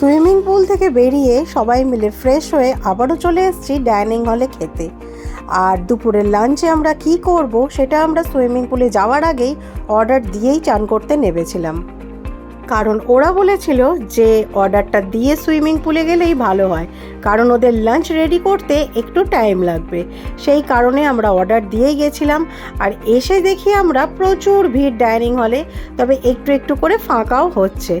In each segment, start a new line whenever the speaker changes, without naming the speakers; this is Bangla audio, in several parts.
সুইমিং পুল থেকে বেরিয়ে সবাই মিলে ফ্রেশ হয়ে আবারও চলে এসেছি ডাইনিং হলে খেতে। আর দুপুরের লাঞ্চে আমরা কি করব সেটা আমরা সুইমিং পুলে যাওয়ার আগেই অর্ডার দিয়েই চান করতে নেমেছিলাম। কারণ ওরা বলেছিল যে অর্ডারটা দিয়ে সুইমিং পুলে গেলেই ভালো হয়, কারণ ওদের লাঞ্চ রেডি করতে একটু টাইম লাগবে। সেই কারণে আমরা অর্ডার দিয়েই গেছিলাম, আর এসে দেখি আমরা প্রচুর ভিড় ডাইনিং হলে তবে একটু একটু করে ফাঁকাও হচ্ছে।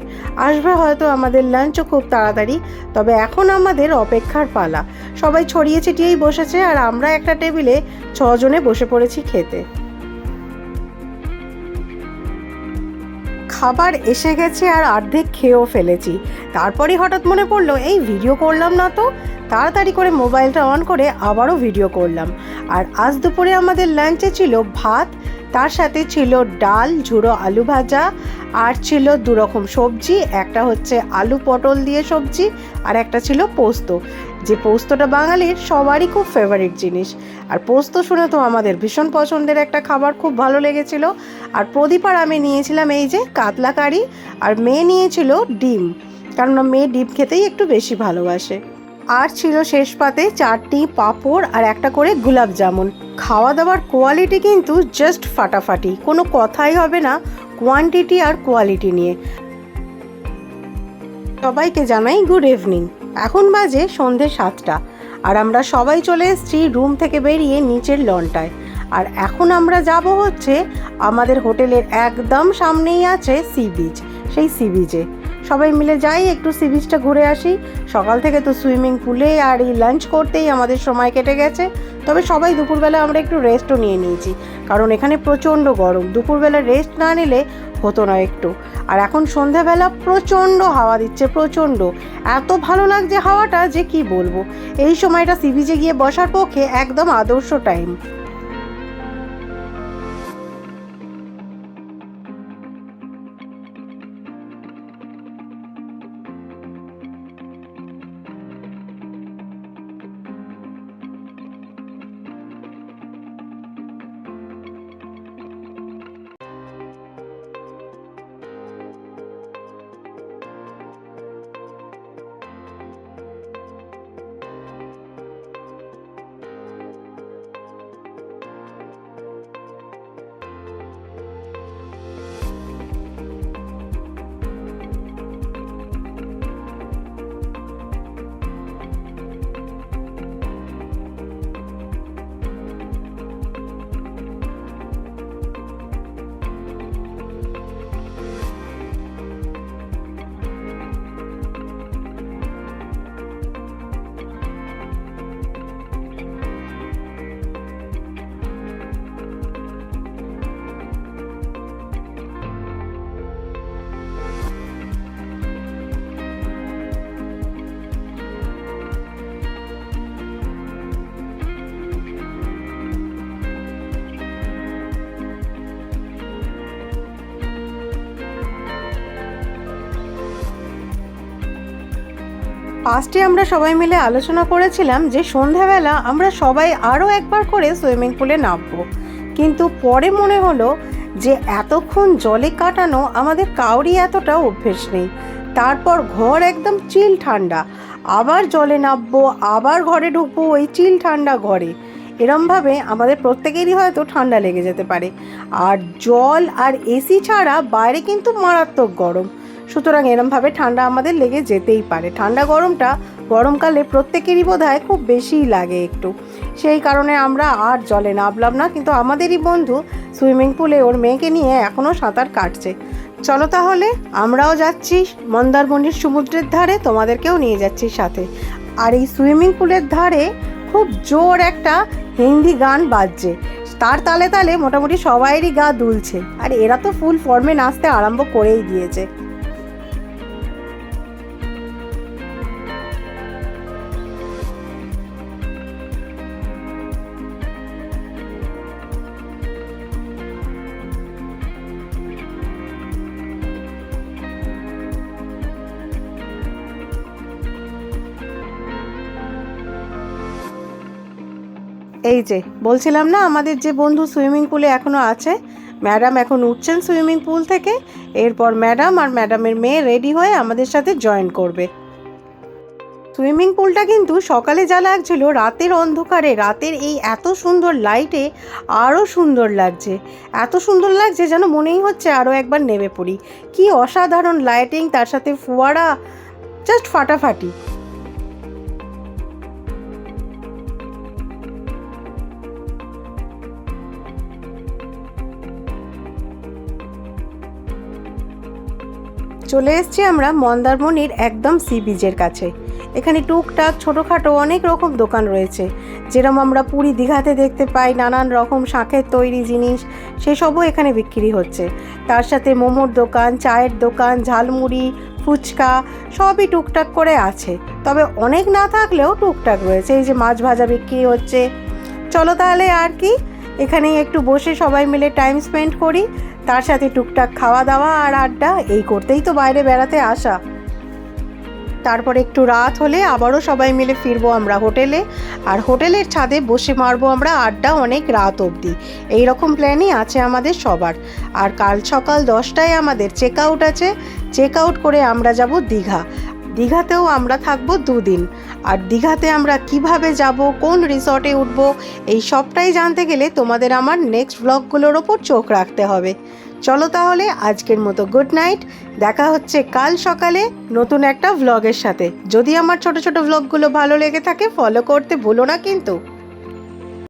আসবে হয়তো আমাদের লাঞ্চও খুব তাড়াতাড়ি, তবে এখন আমাদের অপেক্ষার পালা। সবাই ছড়িয়ে ছিটিয়েই বসেছে, আর আমরা একটা টেবিলে ছজনে বসে পড়েছি খেতে। খাবার এসে গেছে আর অর্ধেক খেয়েও ফেলেছি। তারপরে হঠাৎ মনে পড়ল, এই ভিডিও করলাম না তো? তাড়াতাড়ি করে মোবাইলটা অন করে আবারও ভিডিও করলাম। আর আজ দুপুরে আমাদের লাঞ্চে ছিল ভাত তার সাথে ছিল ডাল, ঝুড়ো আলু ভাজা, আর ছিল দু রকম সবজি। একটা হচ্ছে আলু পটল দিয়ে সবজি, আর একটা ছিল পোস্ত। যে পোস্তটা বাঙালির সবারই খুব ফেভারিট জিনিস। আর পোস্ত শুনে তো আমাদের ভীষণ পছন্দের একটা খাবার, খুব ভালো লেগেছিল। আর প্রদীপ আর আমি নিয়েছিলাম এই যে কাতলা কারি আর মেয়ে নিয়েছিল ডিম। কারণ মেয়ে ডিম খেতেই একটু বেশি ভালোবাসে। আর ছিল শেষ পাতে চারটি পাঁপড় আর একটা করে গোলাপ জামুন। খাওয়া দাওয়ার কোয়ালিটি কিন্তু জাস্ট ফাটাফাটি। কোনো কথাই হবে না কোয়ান্টিটি আর কোয়ালিটি নিয়ে। সবাইকে জানাই গুড ইভিনিং এখন বাজে সন্ধে সাতটা আর আমরা সবাই চলে এসেছি রুম থেকে বেরিয়ে নিচের লনটায় আর এখন আমরা যাব হচ্ছে আমাদের হোটেলের একদম সামনেই আছে সি বিচ সেই সি বিচে সবাই মিলে যাই, একটু সি বিচটা ঘুরে আসি। সকাল থেকে তো সুইমিং পুলে আর এই লাঞ্চ করতেই আমাদের সময় কেটে গেছে। তবে সবাই দুপুরবেলা আমরা একটু রেস্টও নিয়ে নিয়েছি। কারণ এখানে প্রচণ্ড গরম। দুপুরবেলা রেস্ট না নিলে হতো না একটু। আর এখন সন্ধ্যাবেলা প্রচণ্ড হাওয়া দিচ্ছে, প্রচণ্ড। এত ভালো লাগছে হাওয়াটা যে কি বলব? এই সময়টা সি বিচে গিয়ে বসার পক্ষে একদম আদর্শ টাইম ফার্স্টে আমরা সবাই মিলে আলোচনা করেছিলাম যে সন্ধ্যাবেলা আমরা সবাই আরও একবার করে সুইমিং পুলে নামবো। কিন্তু পরে মনে হলো যে এতক্ষণ জলে কাটানো আমাদের কাউরই এতটা অভ্যেস নেই। তারপর ঘর একদম চিল ঠান্ডা। আবার জলে নামবো, আবার ঘরে ঢুকবো ওই চিল ঠান্ডা ঘরে। এরমভাবে আমাদের প্রত্যেকেরই হয়তো ঠান্ডা লেগে যেতে পারে। আর জল আর এসি ছাড়া বাইরে কিন্তু মারাত্মক গরম। সুতরাং এরমভাবে ঠান্ডা আমাদের লেগে যেতেই পারে। ঠান্ডা গরমটা গরমকালে প্রত্যেকেরই বোধ হয় খুব বেশিই লাগে একটু। সেই কারণে আমরা আর জলে নামলাম না, কিন্তু আমাদেরই বন্ধু সুইমিং পুলে ওর মেয়েকে নিয়ে এখনও সাঁতার কাটছে। চলো তাহলে, আমরাও যাচ্ছি মন্দারমণির সমুদ্রের ধারে, তোমাদেরকেও নিয়ে যাচ্ছি সাথে। আর এই সুইমিং পুলের ধারে খুব জোর একটা হিন্দি গান বাজছে। তার তালে তালে মোটামুটি সবাইরই গা দুলছে। আর এরা তো ফুল ফর্মে নাচতে আরম্ভ করেই দিয়েছে। এই যে, বলছিলাম না আমাদের যে বন্ধু সুইমিং পুলে এখনও আছে, ম্যাডাম এখন উঠছেন সুইমিং পুল থেকে, এরপর ম্যাডাম আর ম্যাডামের মেয়ে রেডি হয়ে আমাদের সাথে জয়েন করবে। সুইমিং পুলটা কিন্তু সকালে যা লাগছিল রাতের অন্ধকারে, রাতের এই এত সুন্দর লাইটে আরও সুন্দর লাগছে। এত সুন্দর লাগছে যেন মনেই হচ্ছে আরও একবার নেমে পড়ি। কি অসাধারণ লাইটিং তার সাথে ফোয়ারা জাস্ট ফাটাফাটি। চলে এসেছি আমরা মন্দারমণির একদম সি বিচের কাছে। এখানে টুকটাক ছোটোখাটো অনেক রকম দোকান রয়েছে। যেরকম আমরা পুরী দীঘাতে দেখতে পাই, নানান রকম শাঁখের তৈরি জিনিস, সেসবও এখানে বিক্রি হচ্ছে। তার সাথে মোমোর দোকান, চায়ের দোকান, ঝালমুড়ি, ফুচকা, সবই টুকটাক করে আছে। তবে অনেক না থাকলেও টুকটাক রয়েছে। এই যে মাছ ভাজা বিক্রি হচ্ছে। চলো তাহলে আর কি এখানেই একটু বসে সবাই মিলে টাইম স্পেন্ড করি, তার সাথে টুকটাক খাওয়া দাওয়া আর আড্ডা, এই করতেই তো বাইরে বেড়াতে আসা। তারপর একটু রাত হলে আবারও সবাই মিলে ফিরবো আমরা হোটেলে, আর হোটেলের ছাদে বসে মারবো আমরা আড্ডা অনেক রাত অবধি। এই রকম প্ল্যানই আছে আমাদের সবার। আর কাল সকাল দশটায় আমাদের চেক আউট আছে চেক আউট করে আমরা যাব দীঘা। দীঘাতেও আমরা থাকব দুদিন। আর দীঘাতে আমরা কীভাবে যাব, কোন রিসর্টে উঠব, এই সবটাই জানতে গেলে তোমাদের আমার নেক্সট ব্লগগুলোর ওপর চোখ রাখতে হবে। চলো তাহলে আজকের মতো গুড নাইট দেখা হচ্ছে কাল সকালে নতুন একটা ভ্লগের সাথে। যদি আমার ছোট ছোট ভ্লগগুলো ভালো লেগে থাকে ফলো করতে ভুলো না কিন্তু।